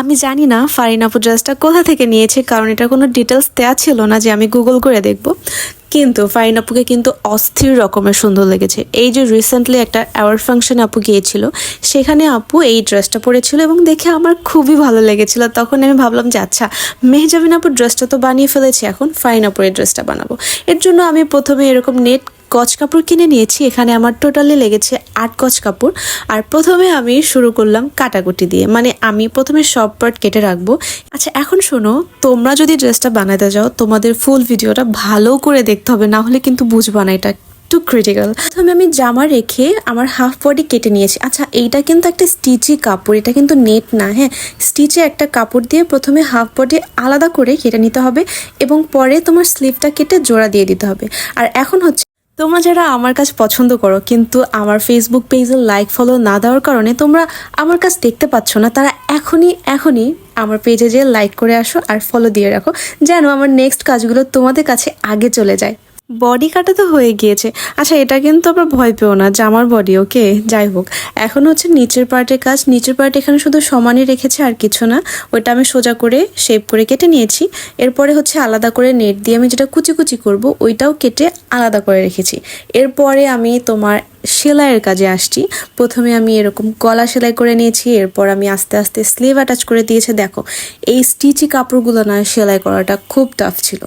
আমি জানি না ফারিন আপু ড্রেসটা কোথা থেকে নিয়েছে, কারণ এটা কোনো ডিটেলস দেওয়া ছিল না যে আমি গুগল করে দেখব। কিন্তু ফারিন আপুকে কিন্তু অস্থির রকমের সুন্দর লেগেছে। এই যে রিসেন্টলি একটা অ্যাওয়ার্ড ফাংশনে আপু গিয়েছিল, সেখানে আপু এই ড্রেসটা পরেছিল এবং দেখে আমার খুবই ভালো লেগেছিল। তখন আমি ভাবলাম যে আচ্ছা মেহজাবিন আপুর ড্রেসটা তো বানিয়ে ফেলেছি, এখন ফারিন আপুর এই ড্রেসটা বানাবো। এর জন্য আমি প্রথমে এরকম নেট গজ কাপড় কিনে নিয়েছি। এখানে আমার টোটালি লেগেছে আট গজ কাপড়। আর প্রথমে আমি শুরু করলাম কাটাকুটি দিয়ে। মানে আমি প্রথমে সব পার্ট কেটে রাখব। আচ্ছা এখন শোনো, তোমরা যদি ড্রেসটা বানাতে যাও, তোমাদের ফুল ভিডিওটা ভালো করে দেখতে হবে, না হলে কিন্তু বুঝবা না এটা একটু ক্রিটিক্যাল প্রথমে আমি জামা রেখে আমার হাফ বডি কেটে নিয়েছি। আচ্ছা এইটা কিন্তু একটা স্টিচি কাপড়, এটা কিন্তু নেট না হ্যাঁ? স্টিচে একটা কাপড় দিয়ে প্রথমে হাফ বডি আলাদা করে কেটে নিতে হবে এবং পরে তোমার স্লিভটা কেটে জোড়া দিয়ে দিতে হবে। আর এখন হচ্ছে তোমরা যারা আমার কাজ পছন্দ করো, কিন্তু আমার ফেসবুক পেজে লাইক ফলো না দেওয়ার কারণে তোমরা আমার কাজ দেখতে পাচ্ছ না, তারা এখনই এখনই আমার পেজে যেয়ে লাইক করে আসো আর ফলো দিয়ে রাখো, যেন আমার নেক্সট কাজগুলো তোমাদের কাছে আগে চলে যায়। বডি কাটা তো হয়ে গিয়েছে। আচ্ছা এটা কিন্তু আবার ভয় পেও না, জামার বডি ওকে যাই হোক। এখন হচ্ছে নিচের পার্টের কাজ। নিচের পার্ট এখানে শুধু সমানই রেখেছে আর কিছু না। ওইটা আমি সোজা করে শেপ করে কেটে নিয়েছি। এরপরে হচ্ছে আলাদা করে নেট দিয়ে আমি যেটা কুচি কুচি করব, ওইটাও কেটে আলাদা করে রেখেছি। এরপরে আমি তোমার সেলাইয়ের কাজে আসছি। প্রথমে আমি এরকম গলা সেলাই করে নিয়েছি, এরপর আমি আস্তে আস্তে স্লিভ অ্যাটাচ করে দিয়েছে। দেখো, এই স্টিচি কাপড়গুলো না সেলাই করাটা খুব টাফ ছিল।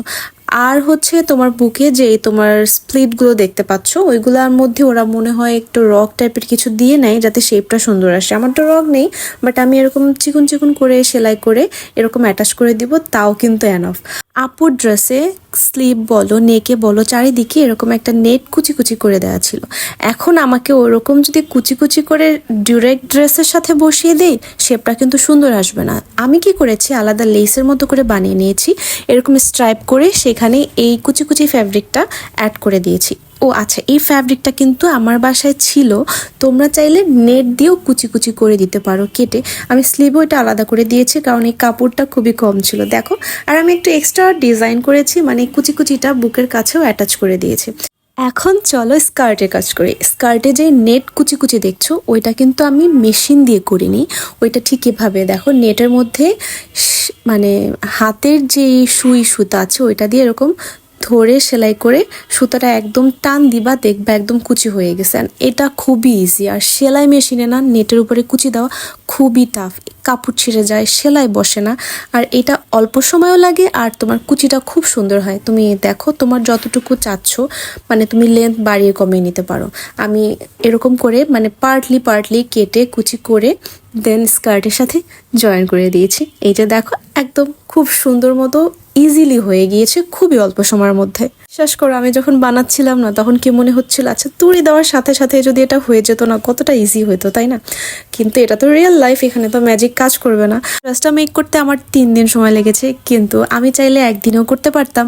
আর হচ্ছে তোমার বুকে যে তোমার স্প্লিটগুলো দেখতে পাচ্ছ, ওইগুলোর মধ্যে ওরা মনে হয় একটু রক টাইপের কিছু দিয়ে নেয় যাতে শেপটা সুন্দর আসে। আমার তো রক নেই বাট আমি এরকম চিকুন চিকুন করে সেলাই করে এরকম অ্যাটাচ করে দিব, তাও কিন্তু অ্যানফ আপুর ড্রেসে স্লিপ বলো, নেকে বলো, চারিদিকে এরকম একটা নেট কুচি কুচি করে দেওয়া ছিল। এখন আমাকে ওরকম যদি কুচি কুচি করে ডিরেক্ট ড্রেসের সাথে বসিয়ে দেই, শেপটা কিন্তু সুন্দর আসবে না। আমি কি করেছি? আলাদা লেসের মতো করে বানিয়ে নিয়েছি। এরকম স্ট্রাইপ করে সেখানে এই কুচি কুচি ফ্যাব্রিকটা অ্যাড করে দিয়েছি। ও আচ্ছা এই ফ্যাব্রিকটা কিন্তু আমার বাসায় ছিল। তোমরা চাইলে নেট দিয়েও কুচি কুচি করে দিতে পারো কেটে। আমি স্লিভও এটা আলাদা করে দিয়েছি, কারণ এই কাপড়টা খুবই কম ছিল। দেখো, আর আমি একটু এক্সট্রা ডিজাইন করেছি মানে কুচি কুচিটা বুকের কাছেও অ্যাটাচ করে দিয়েছি। এখন চলো স্কার্টের কাজ করি। স্কার্টে যে নেট কুচি কুচি দেখছ, ওইটা কিন্তু আমি মেশিন দিয়ে করিনি। ওইটা ঠিক এভাবে, দেখো নেটের মধ্যে মানে হাতের যে সুই সুতা আছে, ওইটা দিয়ে এরকম ধরে সেলাই করে সুতাটা একদম টান দিবা দেখবা একদম কুচি হয়ে গেছে। এটা খুবই ইজি আর সেলাই মেশিনে না নেটের উপরে কুচি দেওয়া খুবই টাফ কাপড় ছিঁড়ে যায়, সেলাই বসে না। আর এটা অল্প সময়ও লাগে আর তোমার কুচিটা খুব সুন্দর হয়। তুমি দেখো, তোমার যতটুকু চাচ্ছ মানে তুমি লেন্থ বাড়িয়ে কমিয়ে নিতে পারো। আমি এরকম করে মানে পার্টলি পার্টলি কেটে কুচি করে দেন স্কার্টের সাথে জয়েন করে দিয়েছি। এইটা দেখো, একদম খুব সুন্দর মতো ইজিলি হয়ে গিয়েছে, খুবই অল্প সময়ের মধ্যে। শেষ করো, আমি যখন বানাচ্ছিলাম না, তখন কি মনে হচ্ছিল আচ্ছা তুড়ি দেওয়ার সাথে সাথে যদি এটা হয়ে যেত না, কতটা ইজি হতো তাই না? কিন্তু এটা তো রিয়েল লাইফ এখানে তো ম্যাজিক কাজ করবে না। ড্রেসটা মেক করতে আমার তিন দিন সময় লেগেছে, কিন্তু আমি চাইলে একদিনও করতে পারতাম।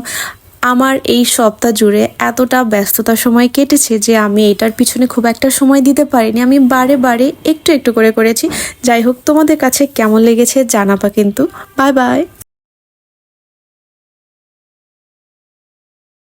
আমার এই সপ্তাহ জুড়ে এতটা ব্যস্ততার সময় কেটেছে যে আমি এটার পিছনে খুব একটা সময় দিতে পারিনি। আমি বারে বারে একটু একটু করে করেছি। যাই হোক, তোমাদের কাছে কেমন লেগেছে জানাবা কিন্তু। Bye bye.